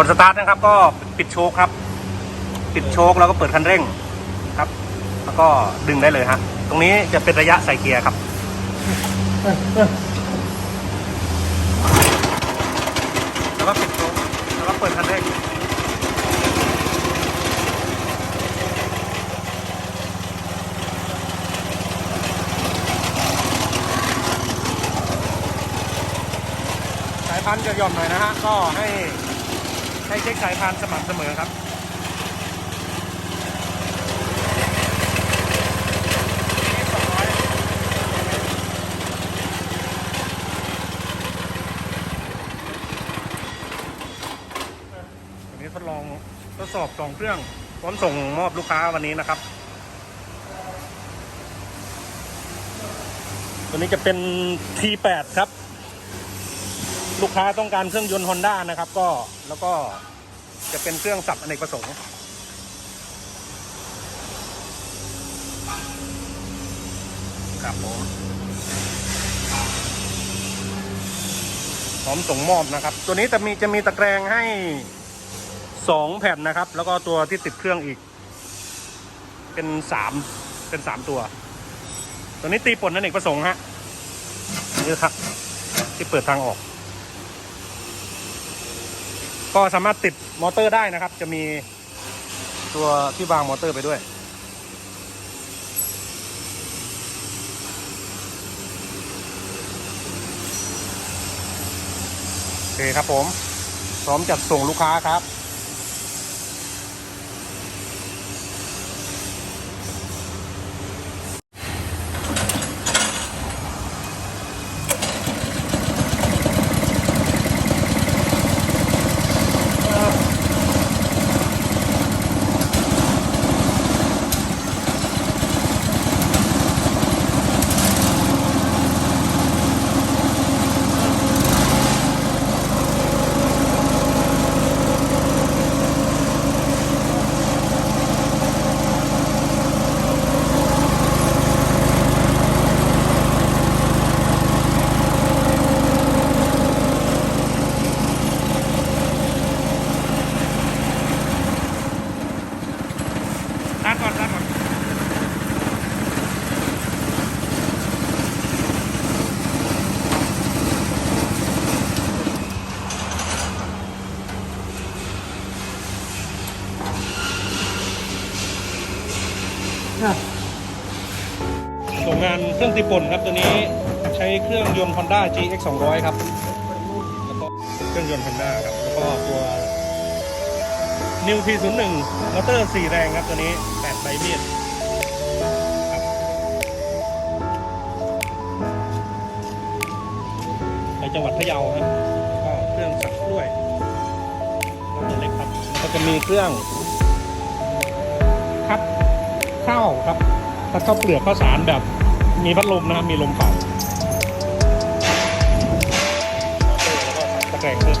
ก่อนสตาร์ทนะครับ ก็ปิดโชคครับ ปิดโชคแล้วก็เปิดคันเร่งครับ แล้วก็ดึงได้เลยฮะตรงนี้จะเป็นระยะใส่เกียร์ครับแล้วก็ปิดโชคแล้วก็เปิดคันเร่งสายพันธุ์จะหย่อนหน่อยนะฮะก็ให้ ให้เช็คสายพันสม่ำเสมอครับวันนี้ทดลองทดสอบสองเครื่องพร้อมส่งมอบลูกค้าวันนี้นะครับ ตัวนี้จะเป็น T8 ครับ ลูกค้าต้องการเครื่องยนต์ Honda นะครับก็แล้วก็จะเป็นเครื่องสับอเนกประสงค์ครับผมพร้อมส่งมอบนะครับ ตัวนี้จะมีจะมีตะแกรงให้สองแผ่นนะครับ แล้วก็ตัวที่ติดเครื่องอีก เป็นสามเป็นสามตัว ตัวนี้ตีป่นอเนกประสงค์ฮะนี่ครับ ที่เปิดทางออก ก็สามารถติดมอเตอร์ได้นะครับ จะมีตัวที่วางมอเตอร์ไปด้วย โอเคครับผมพร้อมจัดส่งลูกค้าครับ ส่งงานเครื่องตีป่นครับตัวนี้ใช้เครื่องยนต์ Honda GX 200ครับแล้วก็เครื่องยนต์ Honda ครับแล้วก็ตัว New T01 มอเตอร์ 4 แรงครับตัวนี้8ใบมีดครับไปจังหวัดพะเยาครับก็เครื่องสักกล้วยก็ตัวเล็กครับ ก็จะมีเครื่องคัด ข้าวครับคัดข้าวเปลือกข้าวสารแบบมีพัดลมนะครับมีลมเป่าตะแกรงเครื่อง